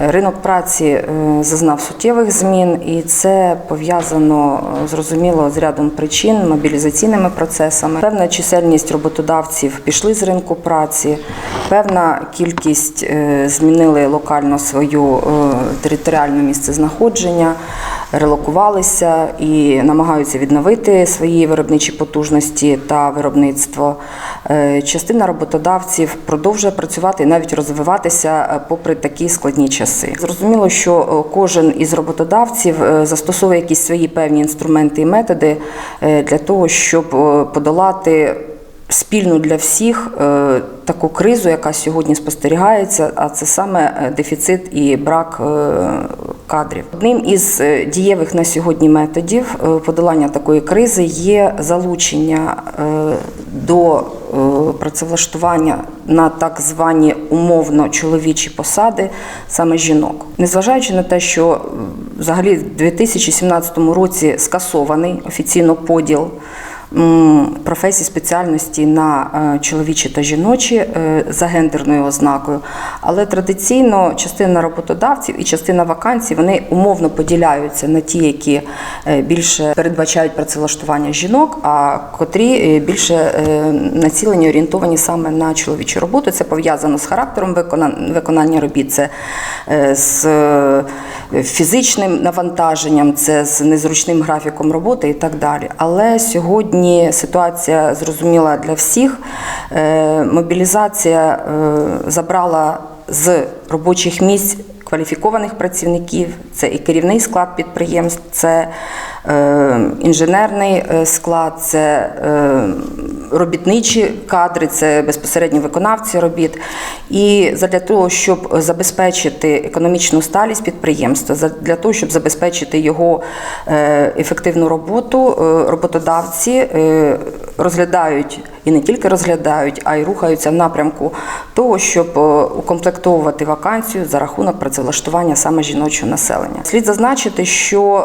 Ринок праці е, зазнав суттєвих змін, і це пов'язано е, зрозуміло з рядом причин, мобілізаційними процесами. Певна чисельність роботодавців пішли з ринку праці, певна кількість е, змінили локально свою територіальне місце знаходження, релокувалися і намагаються відновити свої виробничі потужності та виробництво. Е, Частина роботодавців продовжує працювати і навіть розвиватися е, попри такі складні часи. Зрозуміло, що е, кожен із роботодавців застосовує якісь свої певні інструменти і методи для того, щоб подолати спільну для всіх е, таку кризу, яка сьогодні спостерігається, а це саме е, дефіцит і брак е, кадрів. Одним із дієвих на сьогодні методів подолання такої кризи є залучення до працевлаштування на так звані умовно чоловічі посади саме жінок. Незважаючи на те, що взагалі в 2017 році скасований офіційно поділ професій спеціальності на е, чоловічі та жіночі е, за гендерною ознакою, але традиційно частина роботодавців і частина вакансій вони умовно поділяються на ті, які е, більше передбачають працевлаштування жінок, а котрі більше націлені орієнтовані саме на чоловічу роботу. Це пов'язано з характером виконан- виконання робіт, це з фізичним навантаженням, це з незручним графіком роботи і так далі. Але сьогодні ситуація зрозуміла для всіх. Е, Мобілізація е, забрала з робочих місць кваліфікованих працівників, це і керівний склад підприємств, це е, інженерний е, склад, це е, робітничі кадри, це безпосередньо виконавці робіт. І для того, щоб забезпечити економічну сталість підприємства, для того, щоб забезпечити його е, ефективну роботу, е, роботодавці розглядають і не тільки розглядають, а й рухаються в напрямку того, щоб е, укомплектовувати вакансію за рахунок працевлаштування саме жіночого населення. Слід зазначити, що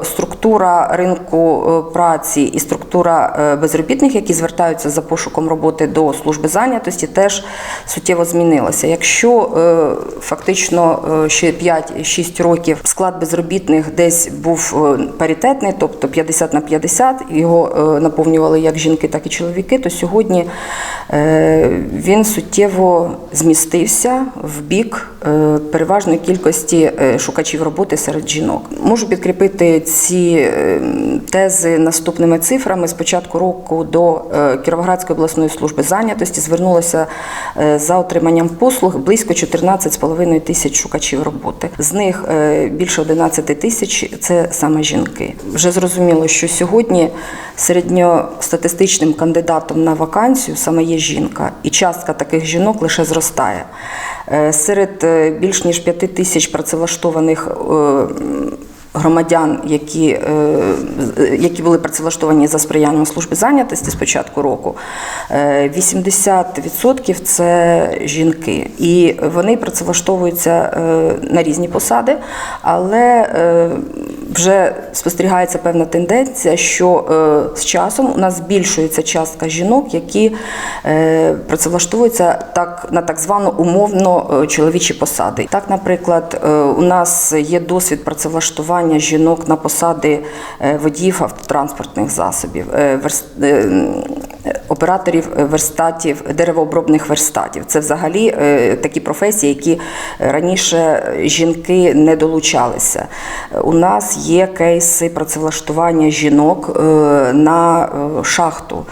е, структура ринку е, праці і структура безробітних, які звертаються за пошуком роботи до служби зайнятості, теж суттєво змінилася. Якщо фактично ще 5-6 років склад безробітних десь був паритетний, тобто 50 на 50, його наповнювали як жінки, так і чоловіки, то сьогодні е, він суттєво змістився в бік е, переважної кількості е, шукачів роботи серед жінок. Можу підкріпити ці тези наступними цифрами. З початку року до Кіровоградської обласної служби зайнятості звернулося за отриманням послуг близько 14,5 тисяч шукачів роботи. З них більше 11 тисяч це саме жінки. Вже зрозуміло, що сьогодні середньостатистичним кандидатом на вакансію саме є жінка, і частка таких жінок лише зростає. Е, Серед е, більш ніж 5 тисяч працевлаштованих е, громадян, які, які були працевлаштовані за сприянням служби зайнятості з початку року, е, 80% це жінки. І вони працевлаштовуються на різні посади, але вже спостерігається певна тенденція, що е, з часом у нас збільшується частка жінок, які е, працевлаштовуються так на так звану умовно е, чоловічі посади. Так, наприклад, у нас є досвід працевлаштування жінок на посади водіїв автотранспортних засобів, операторів верстатів, деревообробних верстатів. Це взагалі е, такі професії, які раніше жінки не долучалися. У нас є кейси працевлаштування жінок е, на е, шахту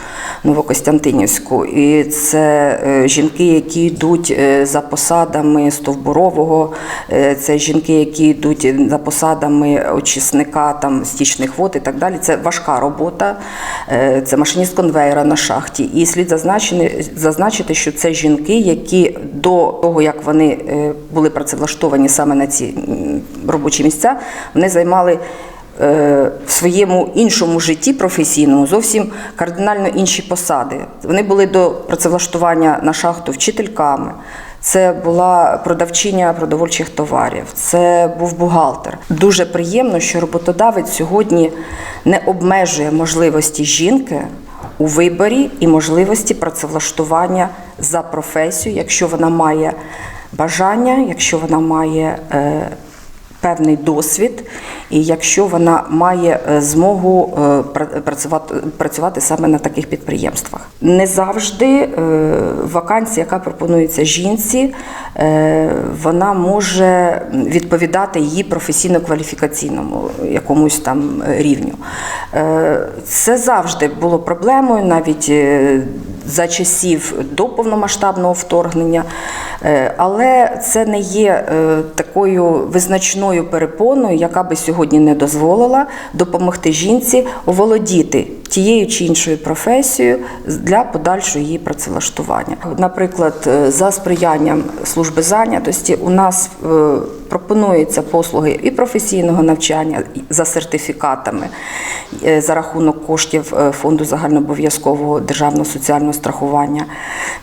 Новокостянтинівську. І це жінки, які йдуть за посадами стовбурового, це жінки, які йдуть за посадами очисника там, стічних вод і так далі. Це важка робота, е, це машиніст конвейера на шахті. І слід зазначити, що це жінки, які до того, як вони е, були працевлаштовані саме на ці робочі місця, вони займали е, в своєму іншому житті професійному зовсім кардинально інші посади. Вони були до працевлаштування на шахту вчительками. Це була продавчиня продовольчих товарів, це був бухгалтер. Дуже приємно, що роботодавець сьогодні не обмежує можливості жінки у виборі і можливості працевлаштування за професію, якщо вона має бажання, якщо вона має е, певний досвід, і якщо вона має е, змогу е, працювати, працювати саме на таких підприємствах. Не завжди е, вакансія, яка пропонується жінці, вона може відповідати її професійно-кваліфікаційному якомусь там рівню. Це завжди було проблемою, навіть за часів до повномасштабного вторгнення, Е, але це не є е, такою визначною перепоною, яка би сьогодні не дозволила допомогти жінці оволодіти тією чи іншою професією для подальшого її працевлаштування. Наприклад, е, за сприянням служби зайнятості у нас е, пропонуються послуги і професійного навчання за сертифікатами е, за рахунок коштів фонду загальнообов'язкового державного соціального страхування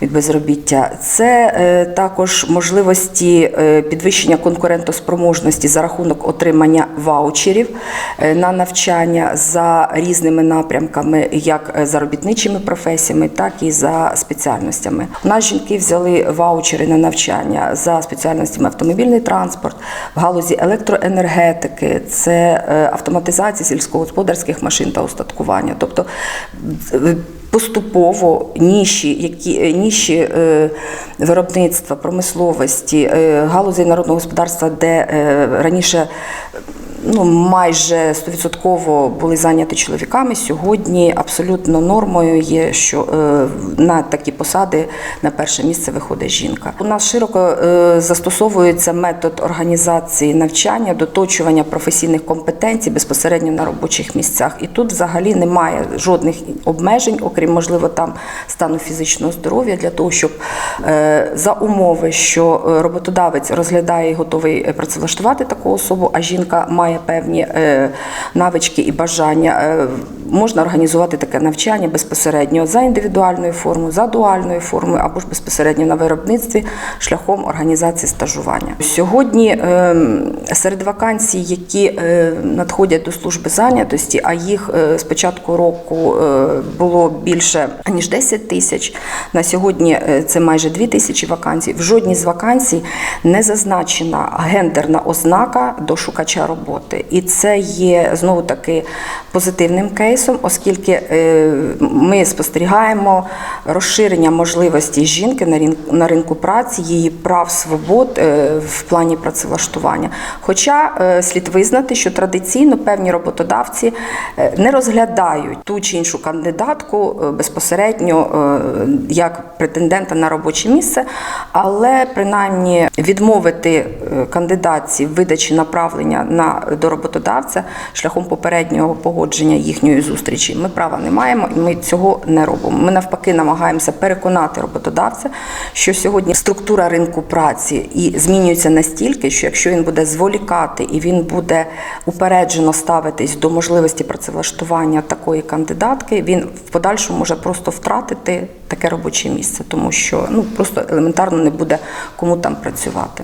від безробіття. Це також можливості підвищення конкурентоспроможності за рахунок отримання ваучерів на навчання за різними напрямками, як е, за робітничими професіями, так і за спеціальностями. У нас жінки взяли ваучери на навчання за спеціальностями автомобільний транспорт, в галузі електроенергетики, це е, автоматизація сільськогосподарських машин та устаткування. Тобто е, Поступово ніші, які е, ніші е, виробництва, промисловості, е, галузей народного господарства, де е, раніше ну, майже 100% були зайняті чоловіками, сьогодні абсолютно нормою є, що е, на такі посади на перше місце виходить жінка. У нас широко е, застосовується метод організації навчання, доточування професійних компетенцій безпосередньо на робочих місцях. І тут взагалі немає жодних обмежень, окрім можливо там стану фізичного здоров'я, для того, щоб е, за умови, що роботодавець розглядає і готовий працевлаштувати таку особу, а жінка має певні е, навички і бажання, е, можна організувати таке навчання безпосередньо за індивідуальною формою, за дуальною формою або ж безпосередньо на виробництві шляхом організації стажування. Сьогодні е, серед вакансій, які е, надходять до служби зайнятості, а їх е, з початку року е, було більше ніж 10 тисяч. На сьогодні це майже 2 тисячі вакансій. В жодній з вакансій не зазначена гендерна ознака до шукача роботи. І це є знову таки позитивним кейсом, оскільки е, ми спостерігаємо розширення можливостей жінки на ринку праці, її прав свобод е, в плані працевлаштування. Хоча е, слід визнати, що традиційно певні роботодавці не розглядають ту чи іншу кандидатку безпосередньо як претендента на робоче місце, але принаймні відмовити кандидатці в видачі направлення на до роботодавця шляхом попереднього погодження їхньої зустрічі. Ми права не маємо, і ми цього не робимо. Ми навпаки намагаємося переконати роботодавця, що сьогодні структура ринку праці і змінюється настільки, що якщо він буде зволікати і він буде упереджено ставитись до можливості працевлаштування такої кандидатки, він в подальшому може просто втратити таке робоче місце, тому що ну просто елементарно не буде кому там працювати.